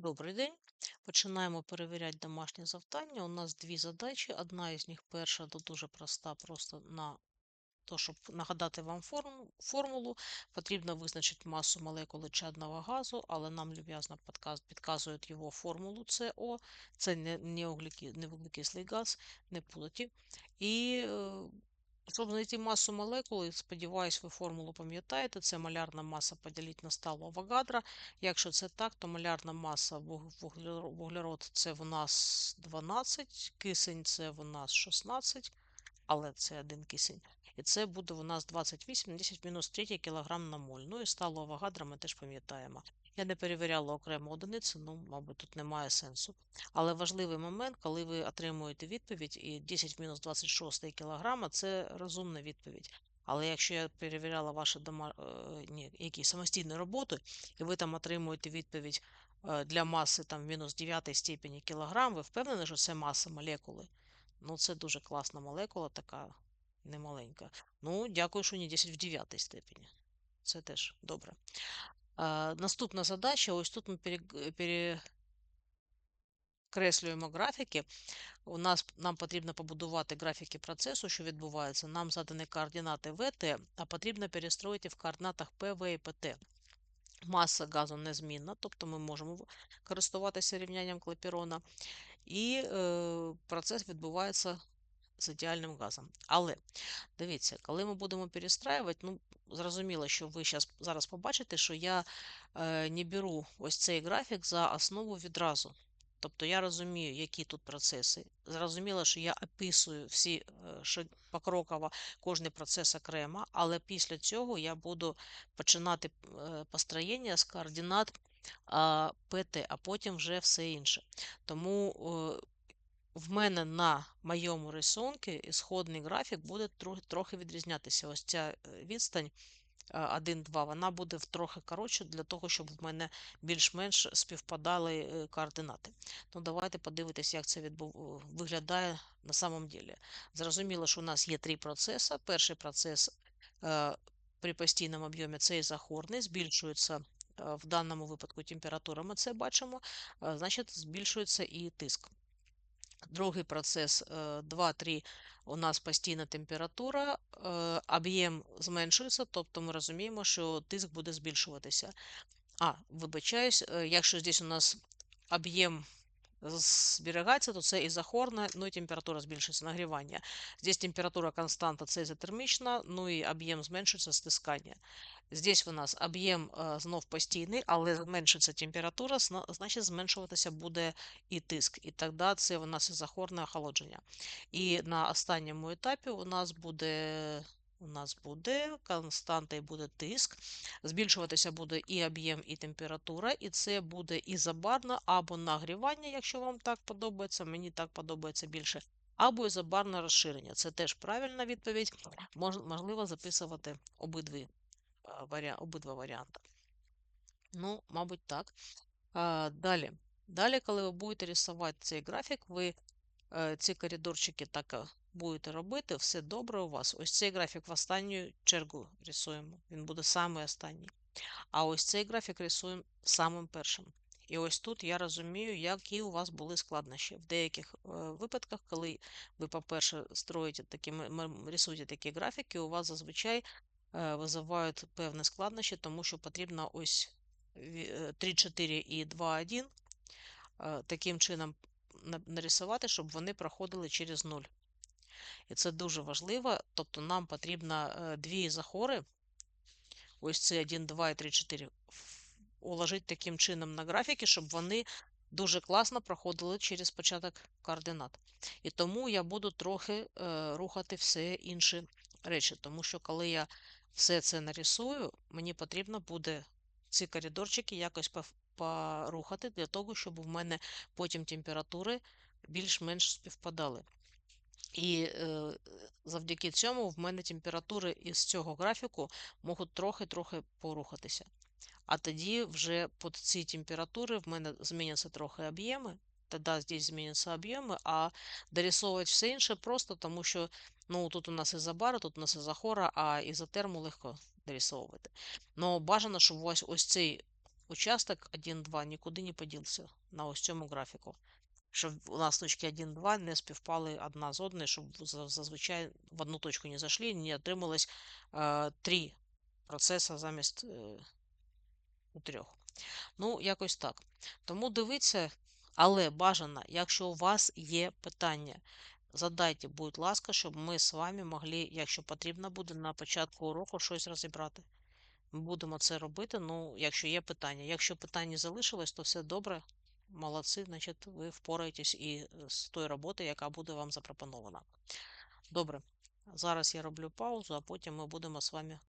Добрий день. Починаємо перевіряти домашнє завдання. У нас дві задачі. Одна із них перша, то дуже проста, просто на то, щоб нагадати вам формулу, потрібно визначити масу молекули чадного газу, але нам люб'язно підказують його формулу СО. Це не, не, вуглекислий газ, не путати. І е, щоб знайти масу молекули, сподіваюсь, ви формулу пам'ятаєте, це малярна маса поділити на сталу Авогадра. Якщо це так, то малярна маса вуглерод це в нас 12, кисень це в нас 16, але це один кисень. І це буде у нас 28 10 мінус 3 кг на моль. Ну і сталу Авогадра ми теж пам'ятаємо. Я не перевіряла окремо одиниці, ну, мабуть, тут немає сенсу. Але важливий момент, коли ви отримуєте відповідь, і 10 в мінус 26 кілограма це розумна відповідь. Але якщо я перевіряла ваші дома, е, ні, якісь самостійні роботи, і ви там отримуєте відповідь е, для маси там в мінус 9 степені кілограм, ви впевнені, що це маса молекули? Ну, це дуже класна молекула, така немаленька. Ну, дякую, що не 10 в 9 степені. Це теж добре. Наступна задача. Ось тут ми перекреслюємо графіки. У нас нам потрібно побудувати графіки процесу, що відбувається. Нам задані координати В, Т, а потрібно перестроїти в координатах П, В і ПТ. Маса газу незмінна, тобто ми можемо користуватися рівнянням Клапірона. І е, процес відбувається з ідеальним газом. Але дивіться, коли ми будемо перестраювати, ну, зрозуміло, що ви зараз побачите, що я е, не беру ось цей графік за основу відразу. Тобто я розумію, які тут процеси. Зрозуміло, що я описую всі е, покроково кожний процес окремо, але після цього я буду починати е, построєння з координат ПТ, а потім вже все інше. Тому в мене на моєму рисунку ісходний графік буде трохи, відрізнятися. Ось ця е, відстань 1-2, вона буде трохи коротше для того, щоб в мене більш-менш співпадали е, координати. Ну, давайте подивитися, як це відбув... виглядає на самом деле. Зрозуміло, що у нас є три процеси. Перший процес е, при постійному об'ємі це ізохорний, збільшується е, в даному випадку температура, ми це бачимо, е, значить збільшується і тиск. Другий процес 2-3 у нас постійна температура, е, об'єм зменшується, тобто ми розуміємо, що тиск буде збільшуватися. А, вибачаюсь, е, якщо здесь у нас об'єм зберігається, то це ізохорне, ну і температура збільшується, нагрівання. Здесь температура константа, це ізотермічна, ну і об'єм зменшується стискання. Здесь у нас об'єм е, знов постійний, але зменшиться температура, значить зменшуватися буде і тиск. І тоді це у нас ізохорне охолодження. І на останньому етапі у нас буде. У нас буде константа і буде тиск, збільшуватися буде і об'єм, і температура, і це буде ізобарне або нагрівання, якщо вам так подобається, мені так подобається більше, або ізобарне розширення. Це теж правильна відповідь. Мож- Можливо записувати обидві обидва варіанти. Ну, мабуть, так. А, далі. Далі, коли ви будете рисувати цей графік, ви е, ці коридорчики так е, будете робити, все добре у вас. Ось цей графік в останню чергу рисуємо. Він буде самий останній. А ось цей графік рисуємо самим першим. І ось тут я розумію, які у вас були складнощі. В деяких е, випадках, коли ви, по-перше, строїте такі, рисуєте такі графіки, у вас зазвичай е, визивають певні складнощі, тому що потрібно ось ві- е, 3, 4 і 2, 1 е, таким чином на- нарисувати, щоб вони проходили через 0. І це дуже важливо. Тобто нам потрібно е, дві захори, ось це 1, 2 і 3, 4, уложити таким чином на графіки, щоб вони дуже класно проходили через початок координат. І тому я буду трохи е, рухати все інші речі, тому що коли я все це нарисую, мені потрібно буде ці коридорчики якось порухати для того, щоб в мене потім температури більш-менш співпадали. І е, завдяки цьому в мене температури із цього графіку можуть трохи-трохи порухатися. А тоді вже під ці температури в мене зміняться трохи об'єми. Тоді здесь зміняться об'єми, а дорисовувати все інше просто, тому що ну, тут у нас ізобара, тут у нас ізохора, а ізотерму легко дорисовувати. Но бажано, щоб ось, ось цей участок 1-2 нікуди не поділся на ось цьому графіку. Щоб у нас точки 1-2 не співпали одна з одною, щоб зазвичай в одну точку не зайшли, не отрималось е, три процеси замість е, трьох. Ну, якось так. Тому дивіться, але бажано, якщо у вас є питання, задайте, будь ласка, щоб ми з вами могли, якщо потрібно буде, на початку уроку щось розібрати. Будемо це робити, ну, якщо є питання. Якщо питання залишилось, то все добре. Молодці, значить, ви впораєтесь і з тою роботою, яка буде вам запропонована. Добре, зараз я роблю паузу, а потім ми будемо з вами